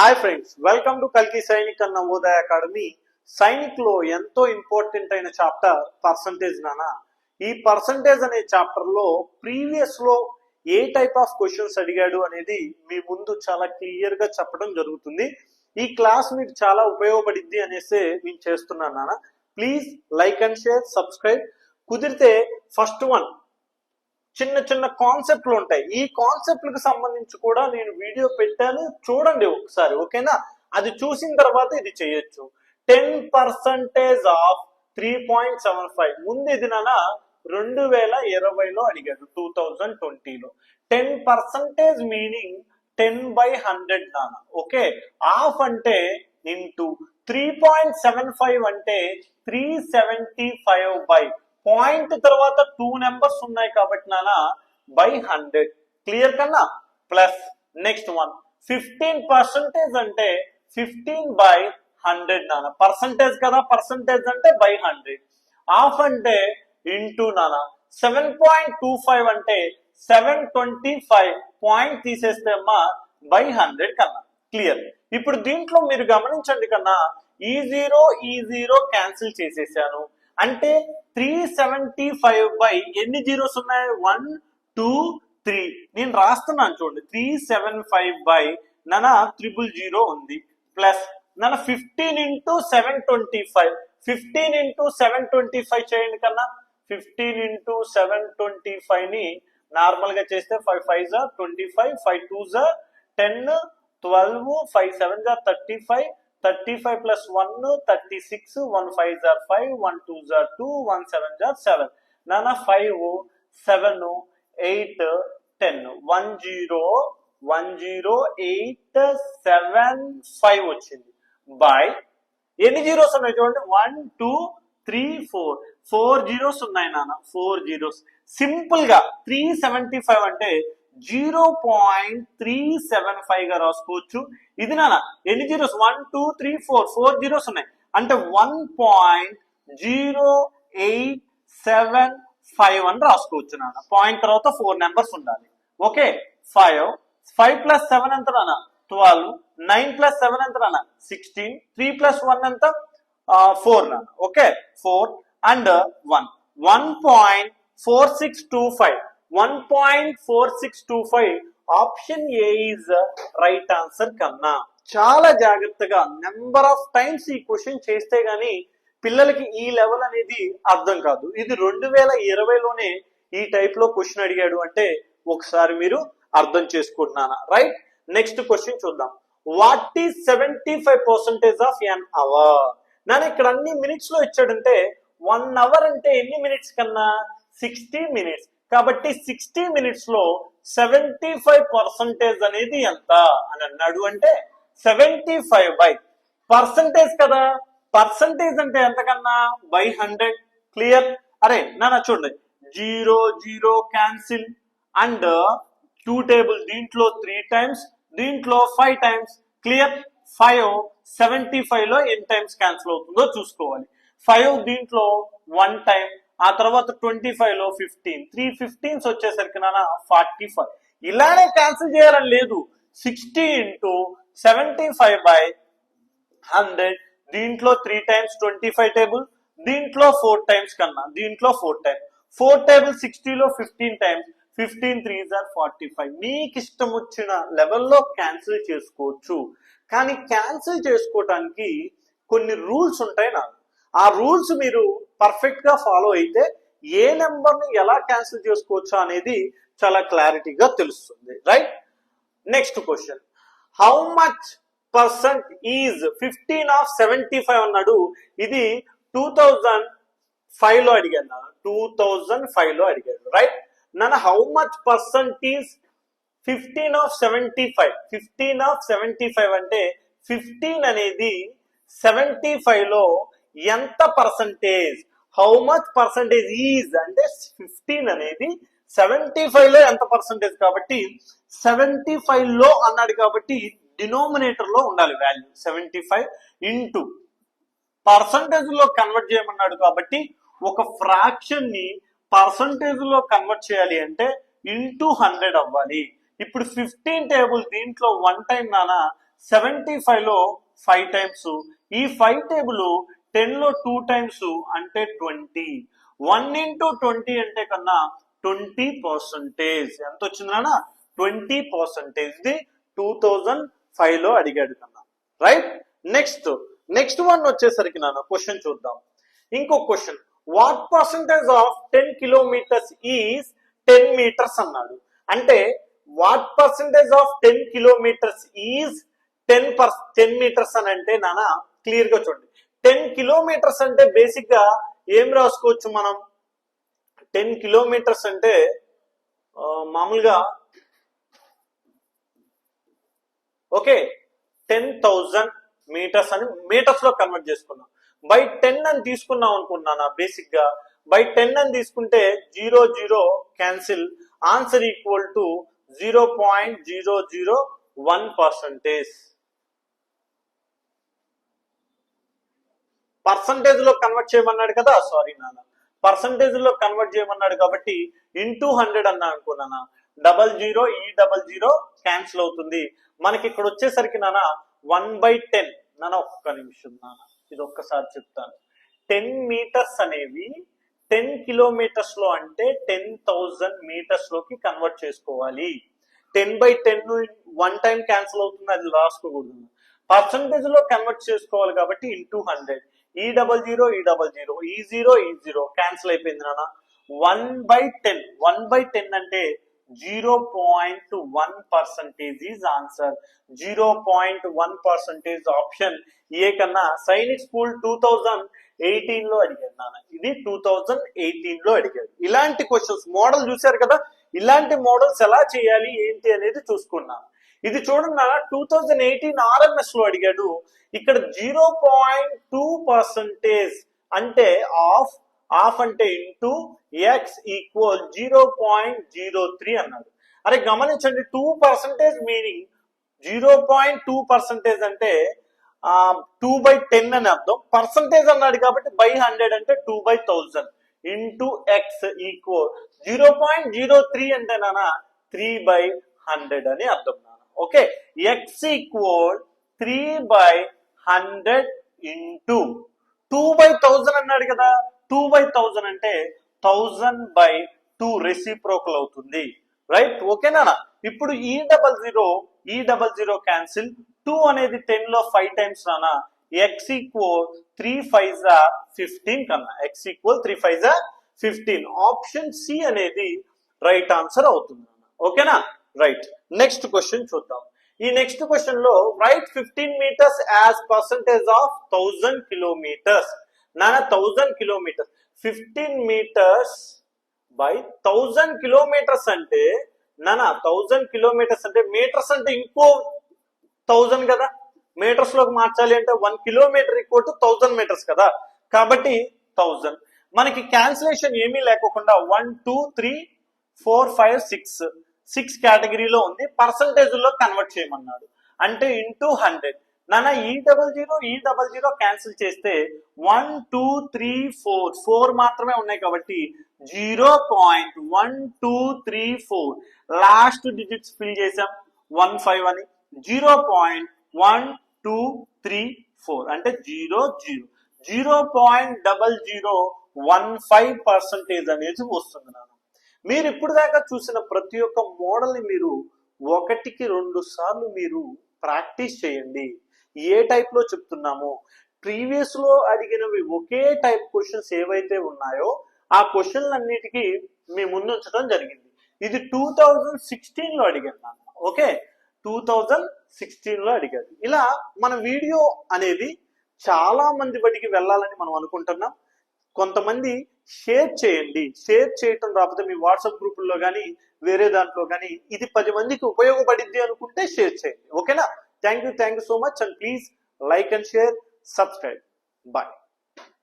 Hi friends welcome to కల్కి సైనిక్ అన్న ఉదయ academy సైనిక్లో ఎంతో ఇంపార్టెంట్ అయిన చాప్టర్ పర్సంటేజ్ నానా. ఈ పర్సంటేజ్ అనే చాప్టర్లో ప్రీవియస్లో ఏ టైప్ ఆఫ్ క్వశ్చన్స్ అడిగాడు అనేది మీ ముందు చాలా క్లియర్గా చెప్పడం జరుగుతుంది. ఈ క్లాస్ మీకు చాలా ఉపయోగపడింది అనేసి నేను చేస్తున్నాను నాన్న please like and share subscribe కుదిరితే ఫస్ట్ వన్ చిన్న చిన్న కాన్సెప్ట్లు ఉంటాయి. ఈ కాన్సెప్ట్లకు సంబంధించి కూడా నేను వీడియో పెట్టాను. చూడండి ఒకసారి ఓకేనా? అది చూసిన తర్వాత ఇది చేయొచ్చు. Ten percentage of three point seven five ముందు ఇది నాన్న రెండు వేల ఇరవైలో అడిగాడు టూ థౌజండ్ ట్వంటీలో ten percentage meaning ten by hundred నాన్న. ఓకే? హాఫ్ అంటే into three point seven five అంటే three seventy five by point తర్వాత టూ నెంబర్స్ ఉన్నాయి కాబట్టి నాన్న బై హండ్రెడ్. క్లియర్ కన్నా? Plus next one. Fifteen percentage అంటే ఫిఫ్టీన్ బై హండ్రెడ్ నాన్న పర్సంటేజ్ కదా పర్సంటేజ్ అంటే బై హండ్రెడ్. హాఫ్ అంటే ఇంటూ నాన్న సెవెన్ పాయింట్ టూ ఫైవ్ అంటే సెవెన్ ట్వంటీ ఫైవ్ పాయింట్ తీసేస్తే అమ్మా బై హండ్రెడ్ కన్నా. క్లియర్? ఇప్పుడు దీంట్లో మీరు గమనించండి కన్నా ఈ జీరో ఈ జీరో క్యాన్సిల్ చేసేసాను. అంటే త్రీ సెవెంటీ ఫైవ్ బై ఎన్ని జీరోస్ ఉన్నాయి? వన్ టూ త్రీ నేను రాస్తున్నాను చూడండి. త్రీ సెవెన్ ఫైవ్ బై నన త్రిబుల్ జీరో ఉంది. ప్లస్ నన్న fifteen into seven twenty five fifteen into seven twenty five చేయండి కన్నా. ఫిఫ్టీన్ ఇంటూ సెవెన్ ట్వంటీ ఫైవ్ని నార్మల్గా చేస్తే ఫైవ్ ఫైవ్ జా ట్వంటీ ఫైవ్ ఫైవ్ టూ జా టెన్ ట్వెల్వ్ ఫైవ్ సెవెన్ జా thirty five thirty five plus one thirty six one five jar five one two జార్ two one seven జార్ seven నాన్న five seven eight ten one zero one zero eight seven five వచ్చింది. By ఎన్ని zeros ఉన్నాయి చూడండి? One two three four four zeros ఉన్నాయి నాన్న four zeros సింపుల్గా త్రీ సెవెంటీ ఫైవ్ అంటే జీరో పాయింట్ త్రీ సెవెన్ ఫైవ్గా రాసుకోవచ్చు. ఇది నాన్న ఎన్ని zeros? One two three four. Four zeros ఉన్నాయి. అంటే one point zero eight seven five అని రాసుకోవచ్చు నాన్న. పాయింట్ తర్వాత ఫోర్ నెంబర్స్ ఉండాలి. Okay? Five. Five plus seven ఎంత నాన్న? ట్వెల్వ్. నైన్ ప్లస్ సెవెన్ ఎంత నాన్న? సిక్స్టీన్. త్రీ ప్లస్ వన్ ఎంత? ఫోర్ నాన్న. Okay? Four and one. One point four six two five. One point four six two five option A is right answer కన్నా చాలా జాగ్రత్తగా number of times ఈ question చేస్తే గానీ పిల్లలకి ఈ లెవెల్ అనేది అర్థం కాదు. ఇది రెండు వేల ఇరవైలోనే ఈ టైప్లో క్వశ్చన్ అడిగాడు అంటే ఒకసారి మీరు అర్థం చేసుకుంటున్నానా రైట్ నెక్స్ట్ క్వశ్చన్ చూద్దాం. What is seventy five percentage of an hour నన్ను ఇక్కడ అన్ని మినిట్స్లో ఇచ్చాడంటే వన్ అవర్ అంటే ఎన్ని మినిట్స్ కన్నా సిక్స్టీ మినిట్స్ కాబట్టి సిక్స్టీ మినిట్స్లో సెవెంటీ ఫైవ్ పర్సెంటేజ్ అనేది ఎంత అని అన్నాడు అంటే సెవెంటీ ఫైవ్ బై పర్సంటేజ్ కదా. పర్సంటేజ్ అంటే ఎంతకన్నా? బై హండ్రెడ్ క్లియర్ అరే నాన్న చూడండి. Zero zero cancel and two table దీంట్లో త్రీ టైమ్స్ దీంట్లో five times clear five seventy ఫైవ్లో ఎన్ని టైమ్స్ క్యాన్సిల్ అవుతుందో చూసుకోవాలి. ఫైవ్ దీంట్లో వన్ టైం ఆ తర్వాత ట్వంటీ ఫైవ్లో ఫిఫ్టీన్ త్రీ ఫిఫ్టీన్స్ వచ్చేసరికి నాన్న ఫార్టీ ఫైవ్ ఇలానే క్యాన్సిల్ చేయాలని లేదు. Sixty into seventy five by hundred దీంట్లో three times twenty five table దీంట్లో ఫోర్ టైమ్స్ కన్నా. దీంట్లో ఫోర్ టైమ్స్ ఫోర్ టేబుల్ సిక్స్టీలో ఫిఫ్టీన్ టైమ్స్ ఫిఫ్టీన్ త్రీ జార్ ఫార్టీ ఫైవ్ మీకు ఇష్టం వచ్చిన లెవెల్లో క్యాన్సిల్ చేసుకోవచ్చు. కానీ క్యాన్సిల్ చేసుకోవటానికి కొన్ని రూల్స్ ఉంటాయి నాకు ఆ రూల్స్ మీరు పర్ఫెక్ట్గా ఫాలో అయితే ఏ నెంబర్ని ఎలా క్యాన్సిల్ చేసుకోవచ్చు అనేది చాలా క్లారిటీగా తెలుస్తుంది. Right next question how much percent is fifteen of seventy five అన్నాడు. ఇది టూ థౌజండ్ ఫైవ్లో అడిగాను టూ థౌజండ్ ఫైవ్లో అడిగాడు. రైట్ నన్ను how much percent is fifteen of seventy five fifteen of seventy five అంటే ఫిఫ్టీన్ అనేది సెవెంటీ ఫైవ్లో ఎంత percentage how much percentage is అంటే ఫిఫ్టీన్ అనేది సెవెంటీ ఫైవ్లో ఎంత పర్సంటేజ్ కాబట్టి సెవెంటీ ఫైవ్లో అన్నాడు కాబట్టి డినోమినేటర్లో ఉండాలి వాల్యూ సెవెంటీ ఫైవ్ ఇంటూ పర్సంటేజ్లో కన్వర్ట్ చేయమన్నాడు కాబట్టి ఒక ఫ్రాక్షన్ని పర్సంటేజ్లో కన్వర్ట్ చేయాలి అంటే ఇంటూ హండ్రెడ్ అవ్వాలి. ఇప్పుడు ఫిఫ్టీన్ టేబుల్ దీంట్లో వన్ టైం నానా సెవెంటీ ఫైవ్లో ఫైవ్ టైమ్స్ ఈ ఫైవ్ టేబుల్ టెన్లో టూ టైమ్స్ అంటే ట్వంటీ వన్ ఇంటూ ట్వంటీ అంటే కన్నా ట్వంటీ పర్సంటేజ్ ఎంత వచ్చింది నాన్న? ట్వంటీ పర్సంటేజ్ ఇది టూ థౌజండ్ ఫైవ్లో అడిగాడు కన్నా. రైట్ నెక్స్ట్ నెక్స్ట్ వన్ వచ్చేసరికి నాన్న క్వశ్చన్ చూద్దాం. ఇంకో question what percentage of ten kilometres is ten metres అన్నాడు. అంటే what percentage of ten kilometres is ten per ten metres అని అంటే నాన్న క్లియర్గా చూడండి. టెన్ కిలోమీటర్స్ అంటే బేసిక్గా ఏం రాసుకోవచ్చు మనం? టెన్ కిలోమీటర్స్ అంటే మామూలుగా ఓకే టెన్ థౌజండ్ మీటర్స్ అని మీటర్స్లో కన్వర్ట్ చేసుకున్నాం. బై టెన్ అని తీసుకున్నాం అనుకున్నాను బేసిక్గా బై టెన్ అని తీసుకుంటే zero zero cancel. Answer equal to zero point zero zero one percentage. పర్సంటేజ్లో convert చేయమన్నాడు కదా? సారీ నాన్న. పర్సంటేజ్లో కన్వర్ట్ చేయమన్నాడు కాబట్టి ఇంటూ హండ్రెడ్ అన్నా అనుకున్నానా డబల్ జీరో ఈ డబల్ జీరో క్యాన్సిల్ అవుతుంది. మనకి ఇక్కడ వచ్చేసరికి నాన్న వన్ బై టెన్ నాన్న ఒక్క నిమిషం నాన్న. ఇది ఒక్కసారి చెప్తాను. టెన్ మీటర్స్ అనేవి టెన్ కిలోమీటర్స్లో అంటే టెన్ థౌజండ్ మీటర్స్లోకి కన్వర్ట్ చేసుకోవాలి. Ten by ten one time cancel అవుతుంది. అది రాసుకోకూడదు పర్సంటేజ్లో కన్వర్ట్ చేసుకోవాలి కాబట్టి ఇంటూ హండ్రెడ్ ఈ డబల్ జీరో ఈ డబల్ జీరో ఈ జీరో ఈ జీరో క్యాన్సిల్ అయిపోయింది నాన్న. One by ten one by ten అంటే zero point one percentage is answer zero point one percentage option A కన్నా సైనిక్ స్కూల్ టూ థౌజండ్ ఎయిటీన్లో అడిగాడు నాన్న. ఇది టూ థౌజండ్ ఎయిటీన్లో అడిగాడు. ఇలాంటి క్వశ్చన్స్ మోడల్ చూశారు కదా? ఇలాంటి మోడల్స్ ఎలా చేయాలి ఏంటి అనేది చూసుకున్నాను. ఇది చూడండి నాన్న టూ థౌజండ్ ఎయిటీన్ ఆర్ఎంఎస్లో అడిగాడు ఇక్కడ జీరో పాయింట్ టూ పర్సంటేజ్ అంటే ఆఫ్ ఆఫ్ అంటే into x equal zero point zero three అన్నాడు. అరే గమనించండి two percentage meaning zero point two percentage అంటే టూ బై టెన్ అని అర్థం. పర్సంటేజ్ అన్నాడు కాబట్టి బై హండ్రెడ్ అంటే two by thousand into x equal zero point zero three అంటే నానా త్రీ బై హండ్రెడ్ అని అర్థం. Okay x equal three by hundred into two by thousand అన్నాడు కదా. టూ బై థౌజండ్ అంటే థౌజండ్ బై టూ రెసిప్రోకల్ అవుతుంది. Right ఓకేనా ఇప్పుడు ఈ డబల్ జీరో ఈ డబల్ జీరో క్యాన్సిల్ టూ అనేది టెన్లో ఫైవ్ టైమ్స్ రానా ఎక్స్ ఈక్వల్ త్రీ ఫైవ్ జా ఫిఫ్టీన్ కన్నా. ఎక్స్ ఈక్వల్ త్రీ ఫైవ్ జా ఫిఫ్టీన్ ఆప్షన్ సి అనేది రైట్ ఆన్సర్ అవుతుంది ఓకేనా రైట్ నెక్స్ట్ క్వశ్చన్ చూద్దాం. ఈ నెక్స్ట్ క్వశ్చన్లో right fifteen metres as percentage of thousand kilometres నాన్న thousand kilometres fifteen metres by thousand kilometres అంటే నాన్న థౌజండ్ కిలోమీటర్స్ అంటే మీటర్స్ అంటే ఇంకో థౌజండ్ కదా. మీటర్స్లోకి మార్చాలి అంటే one kilometre equal to thousand metres కదా. కాబట్టి థౌజండ్ మనకి క్యాన్సిలేషన్ ఏమీ లేకోకుండా one two three four five six six కేటగిరీలో ఉంది పర్సంటేజ్లో కన్వర్ట్ చేయమన్నాడు. అంటే ఇంటూ హండ్రెడ్. నాన్న ఈ డబల్ జీరో ఈ డబల్ జీరో క్యాన్సిల్ చేస్తే one two three four. Four మాత్రమే ఉన్నాయి కాబట్టి zero point one two three four. Last digits fill చేసాం వన్ ఫైవ్ అని. Zero point one two three four. అంటే zero zero. Zero point double zero one five percentage అనేది వస్తుంది నాన్న. మీరు ఇప్పుడు దాకా చూసిన ప్రతి ఒక్క మోడల్ని మీరు ఒకటికి రెండు సార్లు మీరు ప్రాక్టీస్ చేయండి. ఏ టైప్లో చెప్తున్నామో. ప్రీవియస్లో అడిగినవి ఒకే టైప్ క్వశ్చన్స్ ఏవైతే ఉన్నాయో ఆ క్వశ్చన్లన్నిటికీ మీ ముందు ఉంచడం జరిగింది. ఇది టూ థౌజండ్ సిక్స్టీన్లో అడిగాను నాన్న. ఓకే? టూ థౌజండ్ సిక్స్టీన్లో అడిగాడు ఇలా మన వీడియో అనేది చాలా మంది బడికి వెళ్ళాలని మనం అనుకుంటున్నాం. కొంతమంది షేర్ చేయండి. షేర్ చేయటం రాకపోతే మీ వాట్సాప్ గ్రూపుల్లో కానీ వేరే దాంట్లో కానీ ఇది పది మందికి ఉపయోగపడింది అనుకుంటే షేర్ చేయండి. ఓకేనా? Thank you thank you so much and please like and share subscribe. Bye.